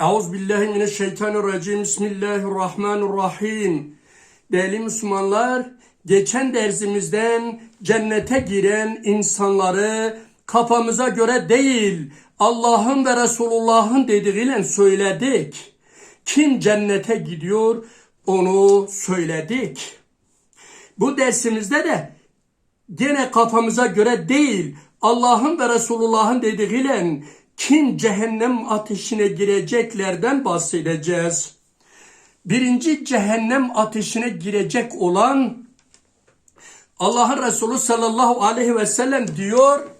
Euzubillahimineşşeytanirracim. Bismillahirrahmanirrahim. Değerli Müslümanlar, geçen dersimizden cennete giren insanları kafamıza göre değil, Allah'ın ve Resulullah'ın dediğiyle söyledik. Kim cennete gidiyor onu söyledik. Bu dersimizde de gene kafamıza göre değil, Allah'ın ve Resulullah'ın dediğiyle kim cehennem ateşine gireceklerden bahsedeceğiz. Birinci cehennem ateşine girecek olan Allah'ın Resulü sallallahu aleyhi ve sellem diyor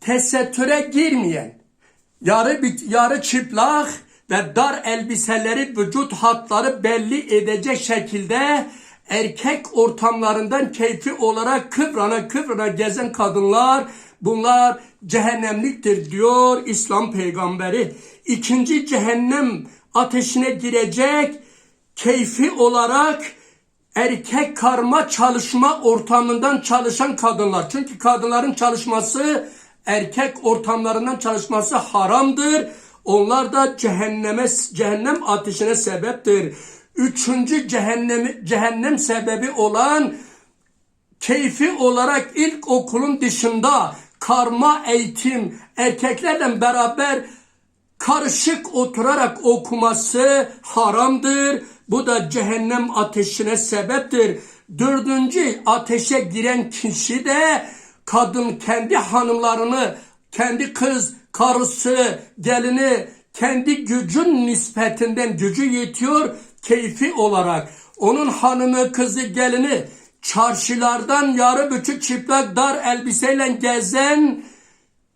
tesettüre girmeyen yarı, yarı çıplak ve dar elbiseleri vücut hatları belli edecek şekilde erkek ortamlarından keyfi olarak kıvrana kıvrana gezen kadınlar bunlar cehennemliktir diyor İslam peygamberi. İkinci cehennem ateşine girecek keyfi olarak erkek karma çalışma ortamından çalışan kadınlar. Çünkü kadınların çalışması erkek ortamlarından çalışması haramdır. Onlar da cehenneme cehennem ateşine sebeptir. Üçüncü cehennem cehennem sebebi olan keyfi olarak ilk okulun dışında karma eğitim erkeklerle beraber karışık oturarak okuması haramdır. Bu da cehennem ateşine sebeptir. Dördüncü ateşe giren kişi de kadın kendi hanımlarını, kendi kız, karısı, gelini kendi gücün nispetinden gücü yetiyor keyfi olarak. Onun hanımı, kızı, gelini çarşılardan yarı buçuk çıplak dar elbiseyle gezen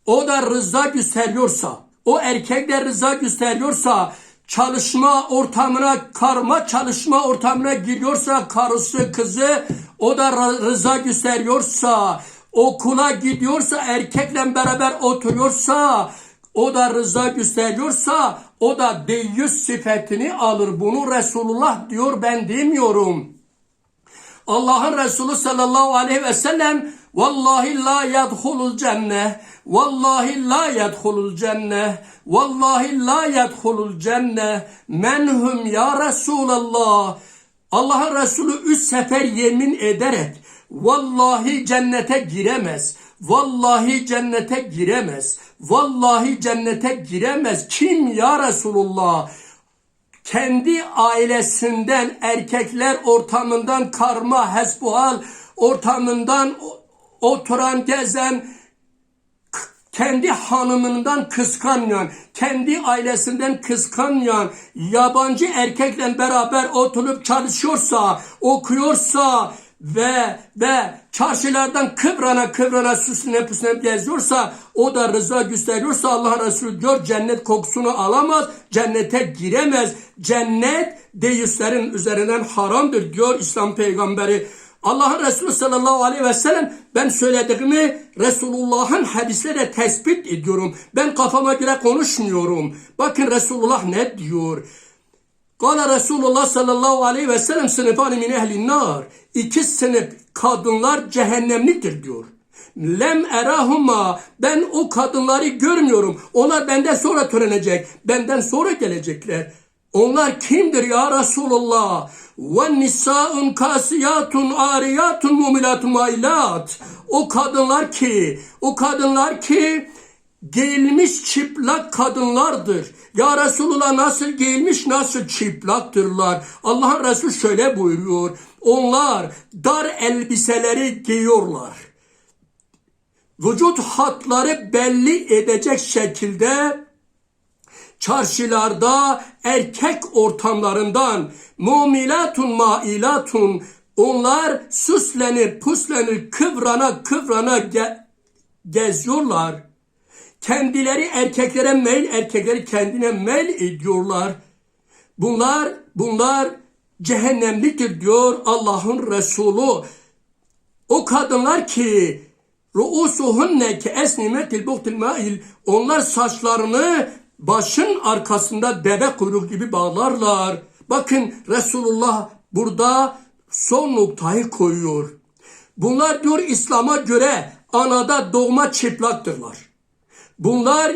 o da rıza gösteriyorsa, o erkek de rıza gösteriyorsa, çalışma ortamına, karma çalışma ortamına giriyorsa, karısı, kızı, o da rıza gösteriyorsa, okula gidiyorsa, erkekle beraber oturuyorsa, o da rıza gösteriyorsa, o da deyyüz sıfatını alır. Bunu Resulullah diyor, ben demiyorum. Allah'ın Resulü sallallahu aleyhi ve sellem Vallahi la yedhulul cenne Vallahi la yedhulul cenne Vallahi la yedhulul cenne Menhum ya Resulallah Allah'ın Resulü üç sefer yemin ederek Vallahi cennete giremez. Vallahi cennete giremez. Vallahi cennete giremez. Kim ya Resulullah? kendi ailesinden erkekler ortamından karma hesbuhal ortamından oturan gezen kendi hanımından kıskanmayan, kendi ailesinden kıskanmayan, yabancı erkekle beraber oturup çalışıyorsa, okuyorsa ve ve çarşılardan kıvrana kıvrana süslenip püslenip geziyorsa o da rıza gösteriyorsa Allah Resulü diyor cennet kokusunu alamaz, cennete giremez. Cennet deistlerin üzerinden haramdır diyor İslam peygamberi. Allah'ın Resulü sallallahu aleyhi ve sellem ben söylediğimi Resulullah'ın hadisleri tespit ediyorum. Ben kafama göre konuşmuyorum. Bakın Resulullah ne diyor? Kala Resulullah sallallahu aleyhi ve sellem sınıfani min ehlin nar. İki sınıf kadınlar cehennemliktir diyor. Lem erahuma ben o kadınları görmüyorum. Onlar benden sonra törenecek. Benden sonra gelecekler. Onlar kimdir ya Resulullah? Ve nisaun kasiyatun ariyatun mumilatun mailat. O kadınlar ki, o kadınlar ki giyilmiş çıplak kadınlardır. Ya Resulullah nasıl giyilmiş nasıl çıplaktırlar. Allah'ın Resulü şöyle buyuruyor. Onlar dar elbiseleri giyiyorlar. Vücut hatları belli edecek şekilde çarşılarda erkek ortamlarından mumilatun mailatun onlar süslenir, puslenir, kıvrana kıvrana ge geziyorlar. Kendileri erkeklere meyil, erkekleri kendine meyil ediyorlar. Bunlar, bunlar cehennemliktir diyor Allah'ın Resulü. O kadınlar ki ruusuhunne ki esnimetil buhtil mail onlar saçlarını başın arkasında deve kuyruk gibi bağlarlar. Bakın Resulullah burada son noktayı koyuyor. Bunlar diyor İslam'a göre anada doğma çıplaktırlar. Bunlar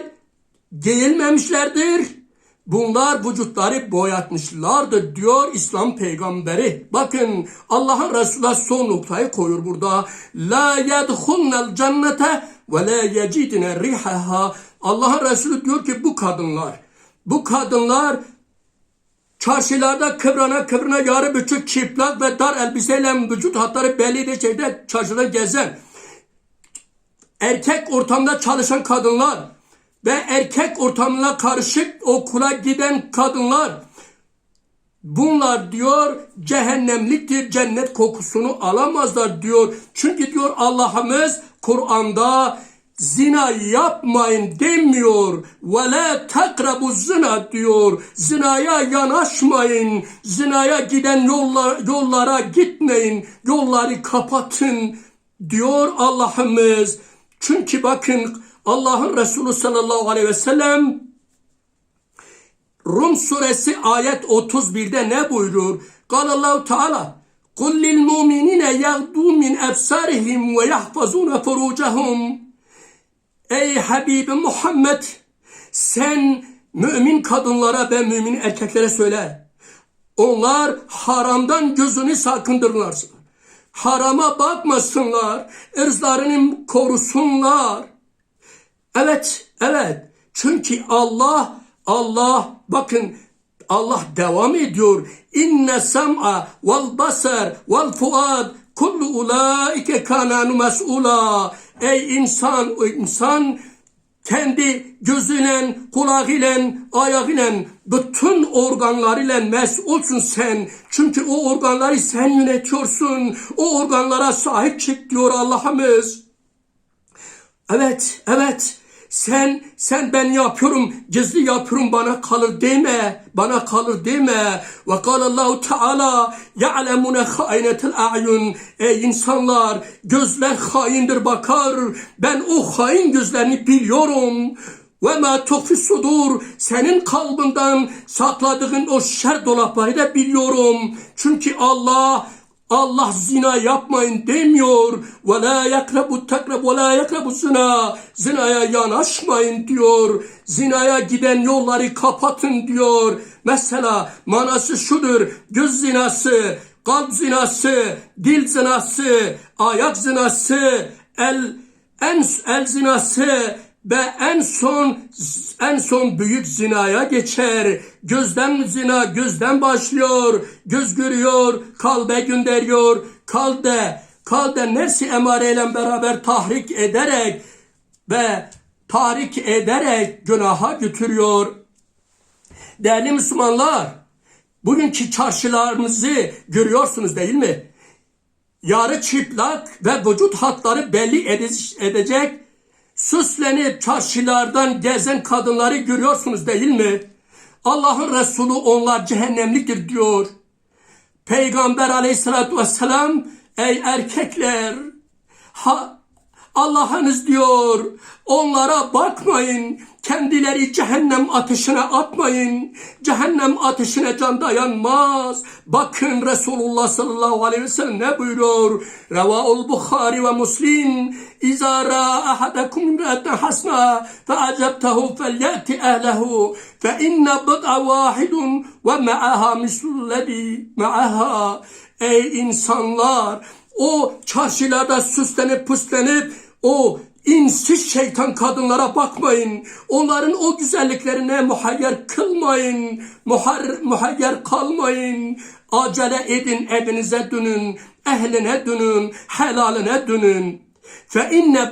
giyilmemişlerdir. Bunlar vücutları boyatmışlardır diyor İslam peygamberi. Bakın Allah'ın Resulü son noktayı koyuyor burada. La yedhulnel cennete ve la yecidne rihaha. Allah'ın Resulü diyor ki bu kadınlar, bu kadınlar çarşılarda kıvrana kıvrana yarı buçuk çıplak ve dar elbiseyle vücut hatları belli de şeyde çarşıda gezen erkek ortamda çalışan kadınlar ve erkek ortamına karışık okula giden kadınlar bunlar diyor cehennemliktir cennet kokusunu alamazlar diyor. Çünkü diyor Allah'ımız Kur'an'da zina yapmayın demiyor. Ve la takrabu zina diyor. Zinaya yanaşmayın. Zinaya giden yollar, yollara gitmeyin. Yolları kapatın diyor Allah'ımız. Çünkü bakın Allah'ın Resulü sallallahu aleyhi ve sellem Rum suresi ayet 31'de ne buyurur? Allahu Teala قُلْ لِلْمُؤْمِنِينَ يَغْضُوا مِنْ أَبْصَارِهِمْ وَيَحْفَظُونَ فُرُوجَهُمْ Ey Habibim Muhammed sen mümin kadınlara ve mümin erkeklere söyle. Onlar haramdan gözünü sakındırırsın. Harama bakmasınlar. ırzlarını korusunlar. Evet, evet. Çünkü Allah, Allah bakın Allah devam ediyor. İnne sam'a vel basar vel fuad kullu ulaike kananu mes'ula. Ey insan, o insan kendi gözüyle, kulağıyla, ayağıyla, bütün organlarıyla mesulsun sen. Çünkü o organları sen yönetiyorsun. O organlara sahip çık diyor Allah'ımız. Evet, evet. Sen, sen ben yapıyorum, gizli yapıyorum bana kalır deme, bana kalır deme. Ve kâlallahu teâlâ ya'lemune hâinetel a'yun. Ey insanlar, gözler haindir bakar. Ben o hain gözlerini biliyorum. Ve ma tuhfi sudur. Senin kalbinden sakladığın o şer dolapları da biliyorum. Çünkü Allah Allah zina yapmayın demiyor. Ve la yakrabu takrab ve la yakrabu zina. Zinaya yanaşmayın diyor. Zinaya giden yolları kapatın diyor. Mesela manası şudur. Göz zinası, kalp zinası, dil zinası, ayak zinası, el en el zinası ve en son en son büyük zinaya geçer. Gözden zina gözden başlıyor. Göz görüyor, kalbe gönderiyor. Kalde kalde nefsi emareyle beraber tahrik ederek ve tahrik ederek günaha götürüyor. Değerli Müslümanlar, bugünkü çarşılarımızı görüyorsunuz değil mi? Yarı çıplak ve vücut hatları belli edecek süslenip çarşılardan gezen kadınları görüyorsunuz değil mi? Allah'ın Resulü onlar cehennemliktir diyor. Peygamber aleyhissalatü vesselam ey erkekler ha, Allah'ınız diyor onlara bakmayın kendileri cehennem ateşine atmayın. Cehennem ateşine can dayanmaz. Bakın Resulullah sallallahu aleyhi ve sellem ne buyuruyor? Revaul Bukhari ve Muslim. İza ra ahadakum imraten hasna fe acabtehu felyati ehlehu fe inne bid'a vahidun ve ma'aha mislullezi ma'aha. Ey insanlar! O çarşılarda süslenip püslenip o İnsiz şeytan kadınlara bakmayın. Onların o güzelliklerine muhayyer kılmayın. Muhar, muhayyer kalmayın. Acele edin evinize dönün. Ehline dönün. Helaline dönün.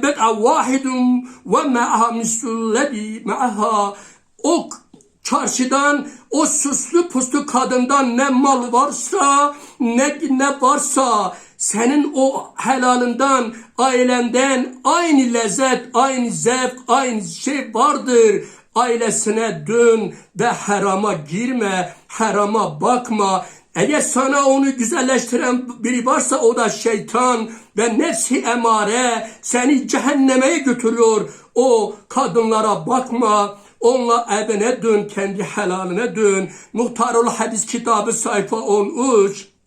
Bed'a vahidun ve ma'aha mislullebi ma'aha. O çarşıdan o süslü puslu kadından ne mal varsa ne, ne varsa senin o helalından, ailenden aynı lezzet, aynı zevk, aynı şey vardır. Ailesine dön ve harama girme, harama bakma. Eğer sana onu güzelleştiren biri varsa o da şeytan ve nefsi emare seni cehenneme götürüyor. O kadınlara bakma. Onunla evine dön, kendi helaline dön. Muhtarul Hadis kitabı sayfa 13.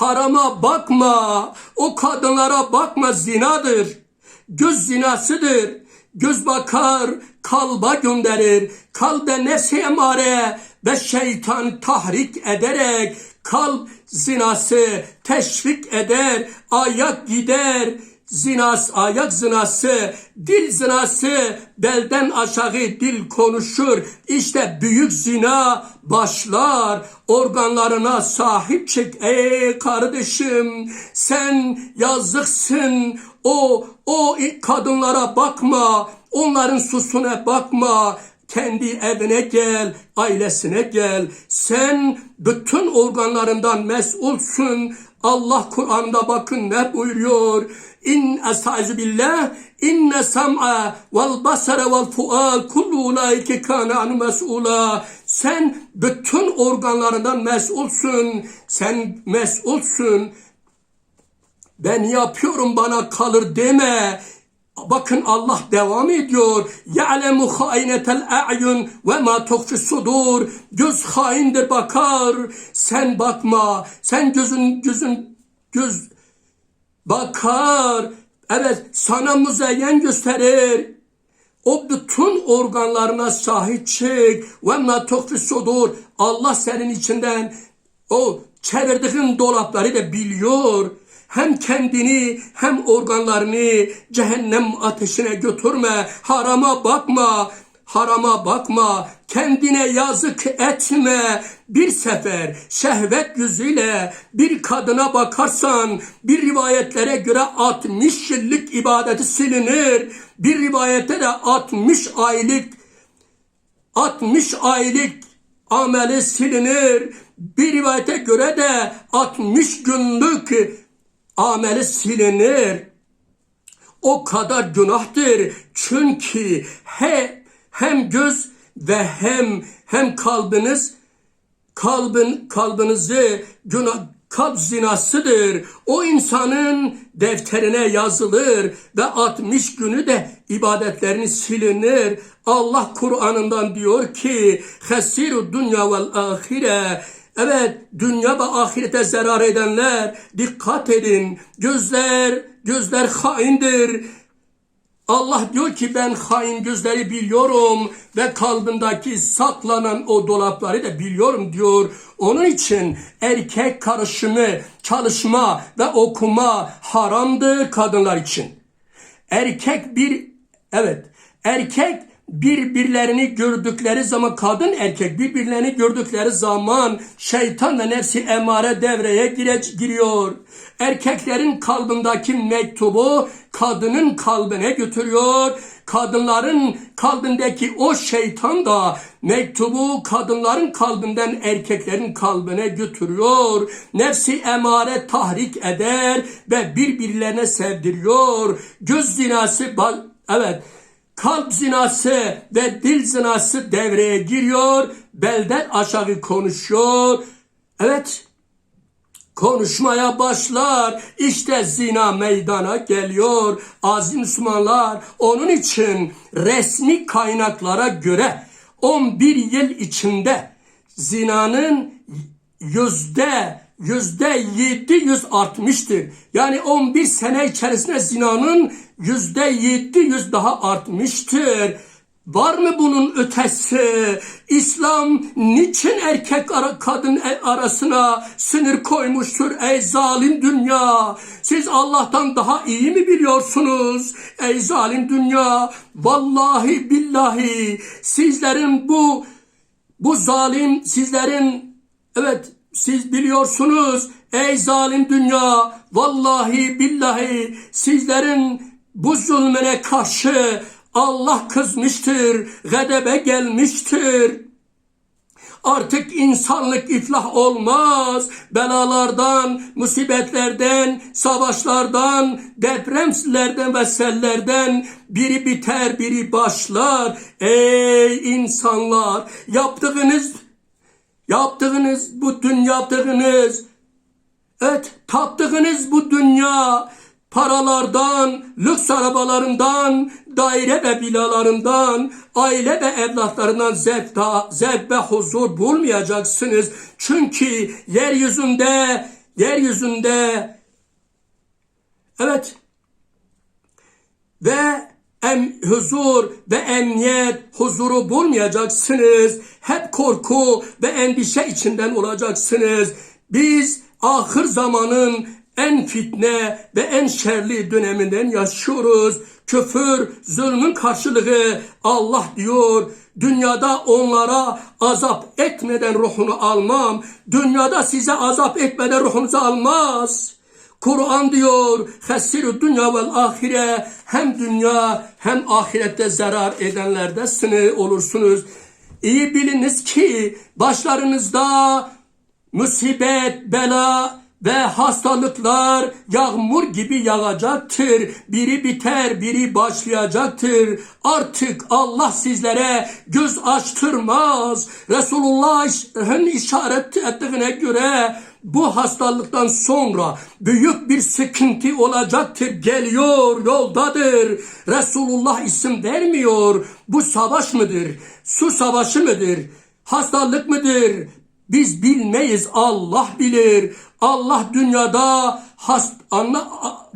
Harama bakma. O kadınlara bakma zinadır. Göz zinasıdır. Göz bakar, kalba gönderir. Kalbe nefsi emare ve şeytan tahrik ederek kalp zinası teşvik eder, ayak gider, zinas, ayak zinası, dil zinası, belden aşağı dil konuşur. İşte büyük zina başlar. Organlarına sahip çık ey kardeşim. Sen yazıksın. O, o kadınlara bakma. Onların susuna bakma kendi evine gel, ailesine gel. Sen bütün organlarından mesulsun. Allah Kur'an'da bakın ne buyuruyor. İn estaizu billah inne sam'a vel basara vel fual kullu ulaike kana anu mes'ula. Sen bütün organlarından mesulsun. Sen mesulsun. Ben yapıyorum bana kalır deme. Bakın Allah devam ediyor. Ya'lemu hainetel a'yun ve ma tuhfi sudur. Göz haindir bakar. Sen bakma. Sen gözün gözün göz bakar. Evet sana müzeyyen gösterir. O bütün organlarına sahip çık. Ve ma tuhfi sudur. Allah senin içinden o çevirdiğin dolapları da biliyor hem kendini hem organlarını cehennem ateşine götürme. Harama bakma. Harama bakma, kendine yazık etme. Bir sefer şehvet yüzüyle bir kadına bakarsan bir rivayetlere göre 60 yıllık ibadeti silinir. Bir rivayette de 60 aylık 60 aylık ameli silinir. Bir rivayete göre de 60 günlük ameli silinir. O kadar günahtır. Çünkü he, hem göz ve hem hem kalbiniz kalbin kalbinizi günah kalp zinasıdır. O insanın defterine yazılır ve 60 günü de ibadetlerini silinir. Allah Kur'an'ından diyor ki: "Hasiru dünya vel ahire." Evet, dünya ve ahirete zarar edenler dikkat edin. Gözler, gözler haindir. Allah diyor ki ben hain gözleri biliyorum ve kalbindeki saklanan o dolapları da biliyorum diyor. Onun için erkek karışımı, çalışma ve okuma haramdır kadınlar için. Erkek bir, evet, erkek birbirlerini gördükleri zaman kadın erkek birbirlerini gördükleri zaman şeytan ve nefsi emare devreye gire, giriyor. Erkeklerin kalbindeki mektubu kadının kalbine götürüyor. Kadınların kalbindeki o şeytan da mektubu kadınların kalbinden erkeklerin kalbine götürüyor. Nefsi emare tahrik eder ve birbirlerine sevdiriyor. Göz zinası evet kalp zinası ve dil zinası devreye giriyor. Belden aşağı konuşuyor. Evet konuşmaya başlar. İşte zina meydana geliyor. Aziz Müslümanlar onun için resmi kaynaklara göre 11 yıl içinde zinanın yüzde yüzde yedi yüz artmıştır. Yani 11 sene içerisinde zinanın yüzde yedi yüz daha artmıştır. Var mı bunun ötesi? İslam niçin erkek ara, kadın e, arasına sınır koymuştur ey zalim dünya? Siz Allah'tan daha iyi mi biliyorsunuz ey zalim dünya? Vallahi billahi sizlerin bu bu zalim sizlerin evet siz biliyorsunuz ey zalim dünya vallahi billahi sizlerin bu zulmüne karşı Allah kızmıştır, gadebe gelmiştir. Artık insanlık iflah olmaz. Belalardan, musibetlerden, savaşlardan, depremlerden ve sellerden biri biter, biri başlar. Ey insanlar, yaptığınız yaptığınız dünya yaptığınız evet taptığınız bu dünya paralardan, lüks arabalarından, daire ve villalarından, aile ve evlatlarından zevk, zevk ve huzur bulmayacaksınız. Çünkü yeryüzünde yeryüzünde evet ve em, huzur ve emniyet, huzuru bulmayacaksınız. Hep korku ve endişe içinden olacaksınız. Biz ahır zamanın en fitne ve en şerli döneminden yaşıyoruz. Küfür, zulmün karşılığı Allah diyor. Dünyada onlara azap etmeden ruhunu almam. Dünyada size azap etmeden ruhunuzu almaz. Kur'an diyor, hessirü dünya vel ahire, hem dünya hem ahirette zarar edenlerdesiniz olursunuz. İyi biliniz ki başlarınızda musibet, bela ve hastalıklar yağmur gibi yağacaktır. Biri biter, biri başlayacaktır. Artık Allah sizlere göz açtırmaz. Resulullah'ın işaret ettiğine göre bu hastalıktan sonra büyük bir sıkıntı olacaktır. Geliyor, yoldadır. Resulullah isim vermiyor. Bu savaş mıdır? Su savaşı mıdır? Hastalık mıdır? Biz bilmeyiz. Allah bilir. Allah dünyada hast, anla,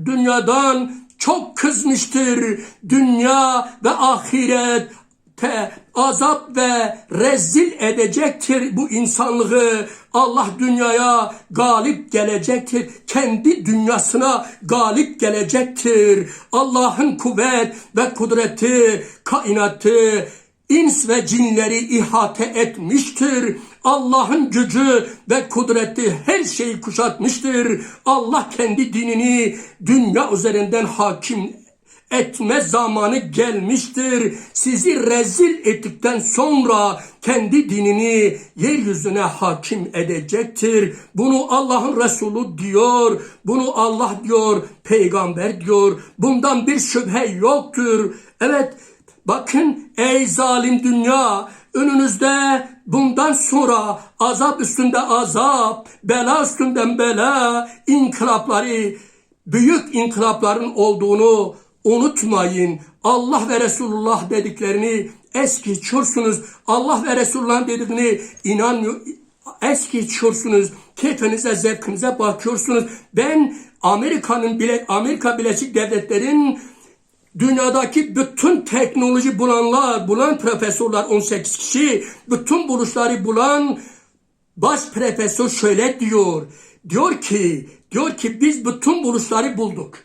dünyadan çok kızmıştır. Dünya ve ahiret te, azap ve rezil edecektir bu insanlığı. Allah dünyaya galip gelecektir. Kendi dünyasına galip gelecektir. Allah'ın kuvvet ve kudreti kainatı ins ve cinleri ihate etmiştir. Allah'ın gücü ve kudreti her şeyi kuşatmıştır. Allah kendi dinini dünya üzerinden hakim etme zamanı gelmiştir. Sizi rezil ettikten sonra kendi dinini yeryüzüne hakim edecektir. Bunu Allah'ın Resulü diyor. Bunu Allah diyor, peygamber diyor. Bundan bir şüphe yoktur. Evet, bakın ey zalim dünya, önünüzde bundan sonra azap üstünde azap, bela üstünden bela, inkılapları, büyük inkılapların olduğunu unutmayın. Allah ve Resulullah dediklerini es geçiyorsunuz. Allah ve Resulullah dediklerini inanmıyor, es geçiyorsunuz. Keyfinize, zevkinize bakıyorsunuz. Ben Amerika'nın bile Amerika Birleşik Devletleri'nin dünyadaki bütün teknoloji bulanlar, bulan profesörler 18 kişi, bütün buluşları bulan baş profesör şöyle diyor. Diyor ki, diyor ki biz bütün buluşları bulduk.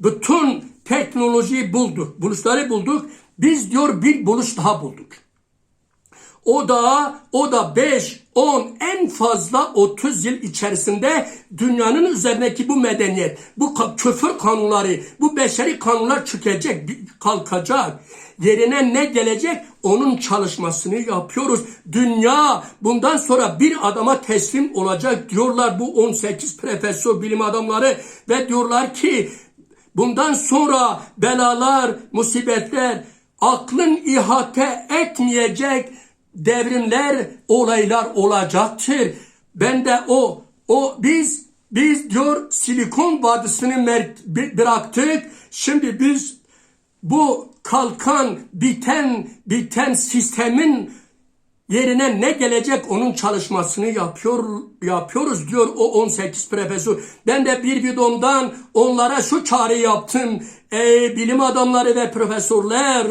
Bütün teknolojiyi bulduk. Buluşları bulduk. Biz diyor bir buluş daha bulduk. O da o da 5, 10 en fazla 30 yıl içerisinde dünyanın üzerindeki bu medeniyet, bu küfür kanunları, bu beşeri kanunlar çökecek, kalkacak. Yerine ne gelecek? Onun çalışmasını yapıyoruz. Dünya bundan sonra bir adama teslim olacak diyorlar bu 18 profesör bilim adamları ve diyorlar ki bundan sonra belalar, musibetler aklın ihate etmeyecek devrimler, olaylar olacaktır. Ben de o, o biz, biz diyor Silikon Vadisi'ni bıraktık. Şimdi biz bu kalkan, biten, biten sistemin yerine ne gelecek onun çalışmasını yapıyor yapıyoruz diyor o 18 profesör. Ben de bir videomdan onlara şu çağrı yaptım. Ey bilim adamları ve profesörler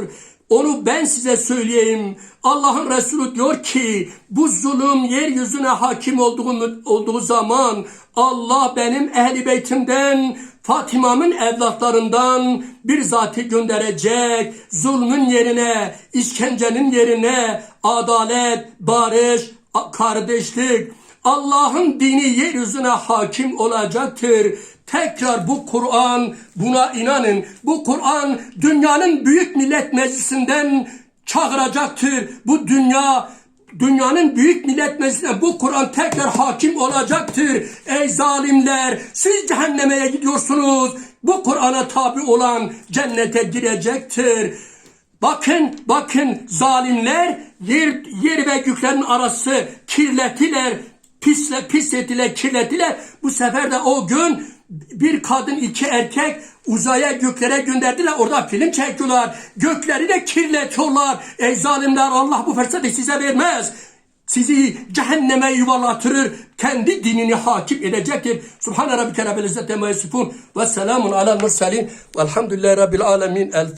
onu ben size söyleyeyim. Allah'ın Resulü diyor ki bu zulüm yeryüzüne hakim olduğu, olduğu zaman Allah benim ehli beytimden Fatıma'nın evlatlarından bir zatı gönderecek. Zulmün yerine, işkencenin yerine adalet, barış, kardeşlik, Allah'ın dini yeryüzüne hakim olacaktır. Tekrar bu Kur'an buna inanın. Bu Kur'an dünyanın büyük millet meclisinden çağıracaktır. Bu dünya dünyanın büyük millet meclisine bu Kur'an tekrar hakim olacaktır. Ey zalimler siz cehenneme gidiyorsunuz. Bu Kur'an'a tabi olan cennete girecektir. Bakın, bakın zalimler yer, yer ve göklerin arası kirlettiler, pisle, pis ettiler, kirlettiler. Bu sefer de o gün bir kadın iki erkek uzaya göklere gönderdiler. Orada film çekiyorlar. Gökleri de kirletiyorlar. Ey zalimler Allah bu fırsatı size vermez. sizi cehenneme yuvarlatırır, kendi dinini hakim edecektir. Subhane rabbike rabbil izzeti ma yasifun ve selamun alel murselin velhamdülillahi rabbil alemin. El